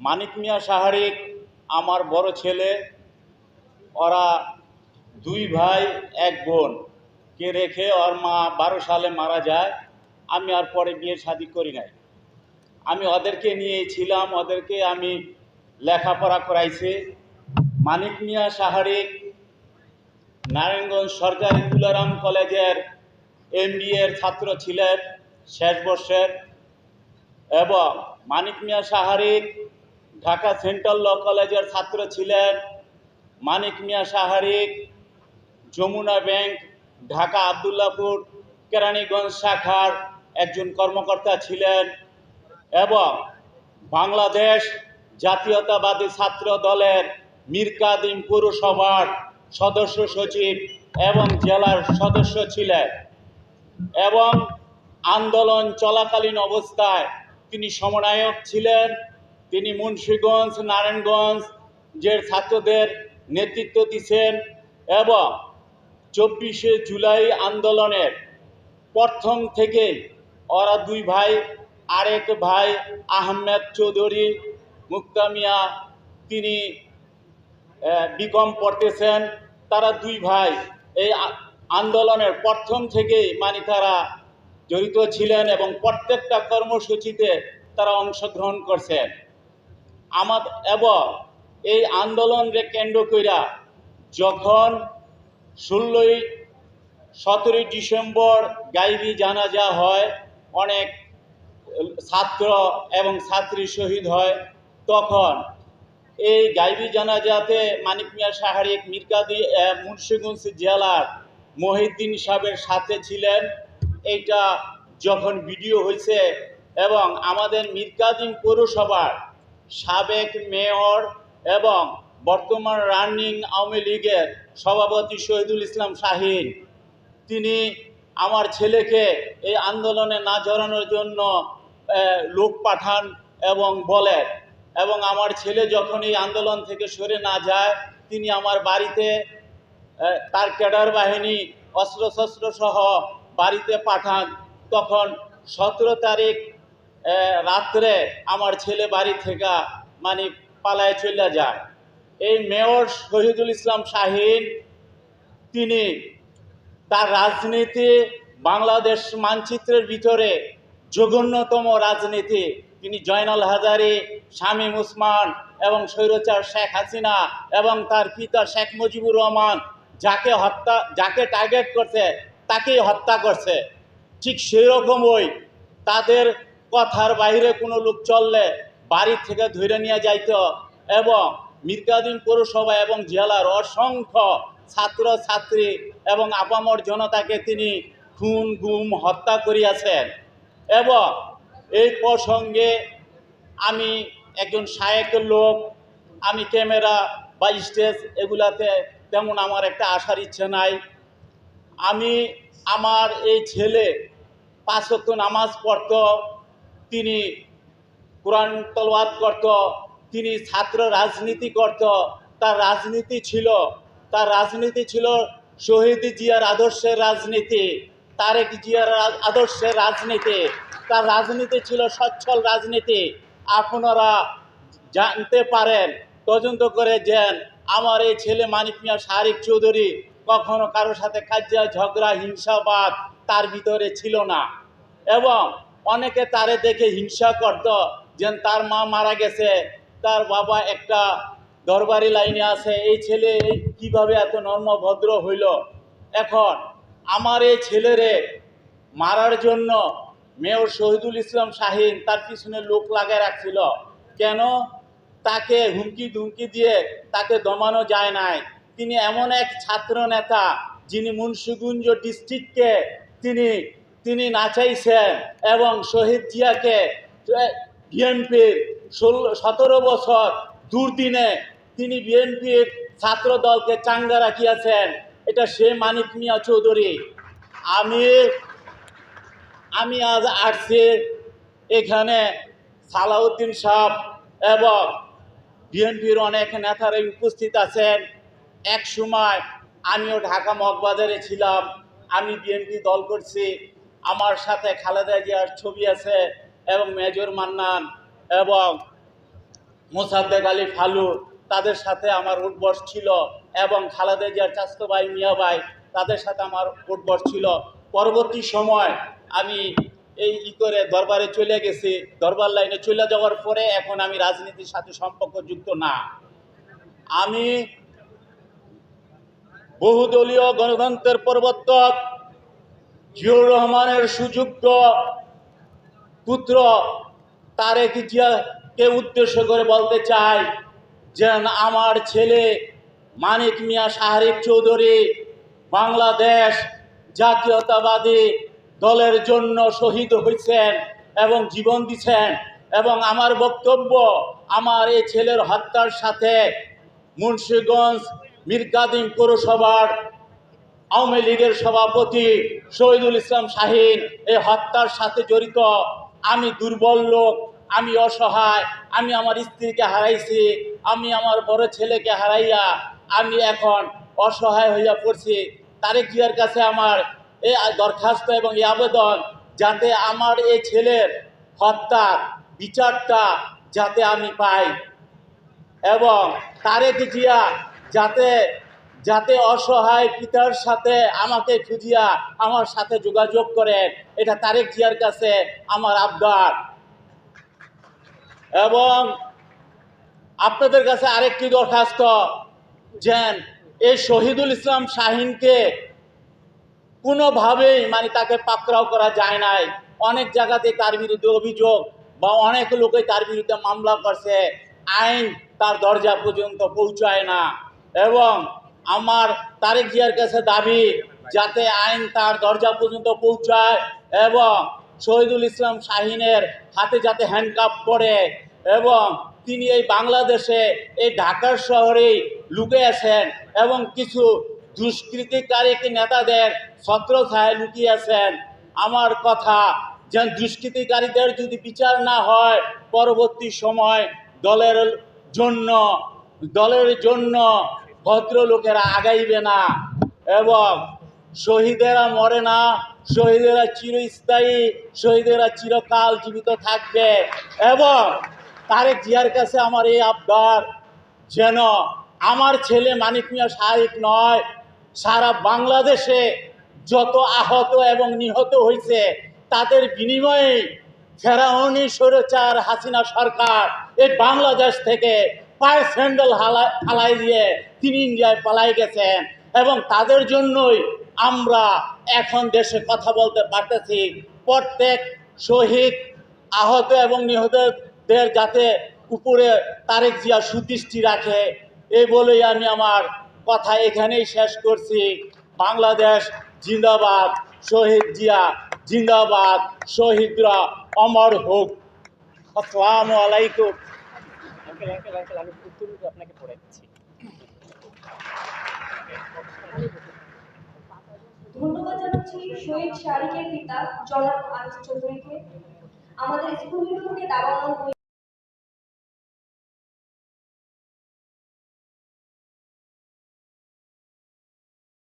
মানিক মিয়া সাহারিক, আমার বড় ছেলে, ওরা দুই ভাই, এক বোন। কে রেখে ওর মা বারো সালে মারা যায়, আমি আর পরে বিয়ে শাদি করি নাই। আমি ওদেরকে নিয়ে ছিলাম, ওদেরকে আমি লেখাপড়া করাইছি। মানিক মিয়া সাহারিক, নারায়ণগঞ্জ সরকারি তুলারাম কলেজের এম এর ছাত্র ছিলেন শেষ বর্ষের। এবং মানিক মিয়া সাহারিক ঢাকা সেন্ট্রাল ল কলেজের ছাত্র ছিলেন মানিক মিয়া সাহারিক যমুনা ব্যাংক, ঢাকা আবদুল্লাপুর কেরানীগঞ্জ শাখার একজন কর্মকর্তা ছিলেন এবং বাংলাদেশ জাতীয়তাবাদী ছাত্র দলের মীরকাদিম পৌরসভার সদস্য সচিব এবং জেলার সদস্য ছিলেন এবং আন্দোলন চলাকালীন অবস্থায় তিনি সমন্বয়ক ছিলেন। তিনি মুন্সীগঞ্জ, নারায়ণগঞ্জ যে ছাত্রদের নেতৃত্ব দিচ্ছেন এবং চব্বিশে জুলাই আন্দোলনের প্রথম থেকে ওরা দুই ভাই, আরেক ভাই আহমেদ চৌধুরী মুক্তামিয়া তিনি বিকম পড়তেছেন। তারা দুই ভাই এই আন্দোলনের প্রথম থেকেই মানে তারা জড়িত ছিলেন এবং প্রত্যেকটা কর্মসূচিতে তারা অংশগ্রহণ করছেন। আমার এবং এই আন্দোলনকে কেন্দ্র কইরা যখন ষোলোই সতেরোই ডিসেম্বর গাইবি জানাজা হয়, অনেক ছাত্র এবং ছাত্রী শহীদ হয়, তখন এই গাইবি জানাজাতে মানিক মিয়া সাহারিক মির্কাদি মুন্সিগঞ্জ জেলার মহিউদ্দিন সাহেবের সাথে ছিলেন। এইটা যখন ভিডিও হয়েছে এবং আমাদের মির্কাদিম পৌরসভার সাবেক মেয়র এবং বর্তমান রানিং আওয়ামী লীগের সভাপতি শহীদুল ইসলাম শাহিন। তিনি আমার ছেলেকে এই আন্দোলনে না জড়ানোর জন্য লোক পাঠান এবং বলেন। এবং আমার ছেলে যখন এই আন্দোলন থেকে সরে না যায়, তিনি আমার বাড়িতে তার ক্যাডার বাহিনী অস্ত্রশস্ত্র সহ বাড়িতে পাঠান। তখন সতেরো তারিখ রাত্রে আমার ছেলে বাড়ি থেকে মানে পালায় চলে যায়। এই মেয়র শহীদুল ইসলাম শাহিন, তিনি তার রাজনীতি বাংলাদেশ মানচিত্রের ভিতরে জঘন্যতম রাজনীতি। তিনি জয়নাল হাজারি, শামীম উসমান এবং স্বৈরচার শেখ হাসিনা এবং তার পিতা শেখ মুজিবুর রহমান যাকে হত্যা, যাকে টার্গেট করছে, তাকেই হত্যা করছে। ঠিক সেই রকমই তাদের কথার বাইরে কোনো লোক চললে বাড়ি থেকে ধরে নিয়ে যাইত এবং মির্কাদিন পৌরসভা এবং জেলার অসংখ্য ছাত্র ছাত্রী এবং আপামর জনতাকে তিনি খুন, গুম, হত্যা করিয়াছেন। এবং এই প্রসঙ্গে আমি একজন শায়েকের লোক, আমি ক্যামেরা বা স্টেজ এগুলাতে তেমন আমার একটা আসার ইচ্ছে নাই। আমি আমার এই ছেলে পাঁচক্য নামাজ পড়ত তিনি কোরআন তলওয়াত করত, তিনি ছাত্র রাজনীতি করত। তার রাজনীতি ছিল, তার রাজনীতি ছিল শহীদ জিয়ার আদর্শের রাজনীতি, তারেক জিয়ার আদর্শের রাজনীতি। তার রাজনীতি ছিল সচ্ছল রাজনীতি। আপনারা জানতে পারেন, তদন্ত করে যেন আমার এই ছেলে মানিক মিয়া শারিক চৌধুরী কখনো কারোর সাথে কাজিয়া, ঝগড়া, হিংসাবাদ তার ভিতরে ছিল না। এবং অনেকে তারে দেখে হিংসা করত, যেন তার মা মারা গেছে, তার বাবা একটা দরবারি লাইনে আছে, এই ছেলে কীভাবে এত নর্ম ভদ্র হইল? এখন আমার এই ছেলেরে মারার জন্য মেয়র শহীদুল ইসলাম শাহিন তার পিছনে লোক লাগায় রাখছিল। কেন? তাকে হুমকি ধুমকি দিয়ে তাকে দমানো যায় নাই। তিনি এমন এক ছাত্র নেতা, যিনি মুন্সিগঞ্জ ডিস্ট্রিক্টকে তিনি তিনি নাচাইছেন এবং শহীদ জিয়াকে বিএনপির ষোলো, সতেরো বছর দুর্দিনে তিনি বিএনপির ছাত্র দলকে চাঙ্গা রাখিয়াছেন। এটা সে মানিক মিয়া চৌধুরী। আমি আমি আজ আসছি এখানে সালাউদ্দিন সাহ এবং বিএনপির অনেক নেতারাই উপস্থিত আছেন। এক সময় আমিও ঢাকা মগবাজারে ছিলাম। আমি বিএনপি দল করছি। আমার সাথে খালেদা জিয়ার ছবি আছে এবং মেজর মান্নান এবং মোসাদ্দেক আলী ফালু, তাদের সাথে আমার উঠবস ছিল এবং খালেদা জিয়ার চাস্তো ভাই, মিয়া ভাই, তাদের সাথে আমার উঠবস ছিল। পরবর্তী সময় আমি এই ই করে দরবারে চলে গেছি। দরবার লাইনে চলে যাওয়ার পরে এখন আমি রাজনীতির সাথে সম্পর্কযুক্ত না। আমি বহুদলীয় গণতন্ত্রের প্রবর্তক জিয়ুর রহমানের সুযোগ্য পুত্র তারেক জিয়াকে উদ্দেশ্য করে বলতে চাই যে আমার ছেলে মানিক মিয়া শাহরিক চৌধুরী বাংলাদেশ জাতীয়তাবাদী দলের জন্য শহীদ হয়েছেন এবং জীবন দিছেন এবং আমার বক্তব্য আমার এই ছেলের হত্যার সাথে মুন্সীগঞ্জ মীরকাদিম পৌরসভার আওয়ামী লীগের সভাপতি শহীদুল ইসলাম শাহিন এই হত্যার সাথে জড়িত। আমি দুর্বল লোক, আমি অসহায়, আমি আমার স্ত্রীকে হারাইছি, আমি আমার বড় ছেলেকে হারাইয়া আমি এখন অসহায় হইয়া পড়ছি। তারেক জিয়ার কাছে আমার এই দরখাস্ত এবং এই আবেদন যাতে আমার এই ছেলের হত্যার বিচারটা যাতে আমি পাই। এবং তারেক জিয়া যাতে যাতে অসহায় পিতার সাথে আমাকে খুঁজিয়া আমার সাথে যোগাযোগ করেন। এটা তারেক জিয়ার কাছে আমার আবদার। এবং আপনাদের কাছে আরেকটি দরখাস্ত, যেন এই শহীদুল ইসলাম শাহিনকে কোনোভাবেই মানে তাকে পাকড়াও করা যায় নাই। অনেক জায়গাতে তার বিরুদ্ধে অভিযোগ বা অনেক লোকে তার বিরুদ্ধে মামলা করছে। আইন তার দরজা পর্যন্ত পৌঁছায় না। এবং আমার তারেক জিয়ার কাছে দাবি যাতে আইন তার দরজা পর্যন্ত পৌঁছায় এবং শহীদুল ইসলাম শাহিনের হাতে যাতে হ্যান্ডকাপ পড়ে এবং তিনি এই বাংলাদেশে, এই ঢাকার শহরেই লুকে আছেন এবং কিছু দুষ্কৃতিকারী নেতাদের ছত্রছায় লুকিয়ে আছেন। আমার কথা, যেন দুষ্কৃতিকারীদের যদি বিচার না হয়, পরবর্তী সময় দলের জন্য দলের জন্য ভদ্রলোকেরা আগাইবে না। এবং শহীদেরা মরে না, শহীদেরা চিরস্থায়ী, শহীদেরা চিরকাল জীবিত থাকবে। এবং তারেক জিয়ার কাছে আমার এই আবদার যেন আমার ছেলে মানিক মিয়া শাহিক নয়, সারা বাংলাদেশে যত আহত এবং নিহত হয়েছে তাদের বিনিময়ে ফেরাউনি স্বৈরাচার হাসিনা সরকার এই বাংলাদেশ থেকে পায়ে স্যান্ডেল হালা হালাই দিয়ে তিনি ইন্ডিয়ায় পালাই গেছেন। এবং তাদের জন্যই আমরা এখন দেশে কথা বলতে পারতেছি। প্রত্যেক শহীদ, আহত এবং নিহতদের যাতে উপরে তারেক জিয়া সুদৃষ্টি রাখে এই বলেই আমি আমার কথা এখানেই শেষ করছি। বাংলাদেশ জিন্দাবাদ, শহীদ জিয়া জিন্দাবাদ, শহীদরা অমর হোক। আসসালামু আলাইকুম। আঙ্কেল আঙ্কেল আঙ্কেল, আমি উত্তর আপনাকে পড়ে দিচ্ছি। ধন্যবাদ জানাচ্ছি শহীদ শারিকের পিতা জনাব আনিস চৌধুরীকে। আমাদের স্কুল থেকে দাবানল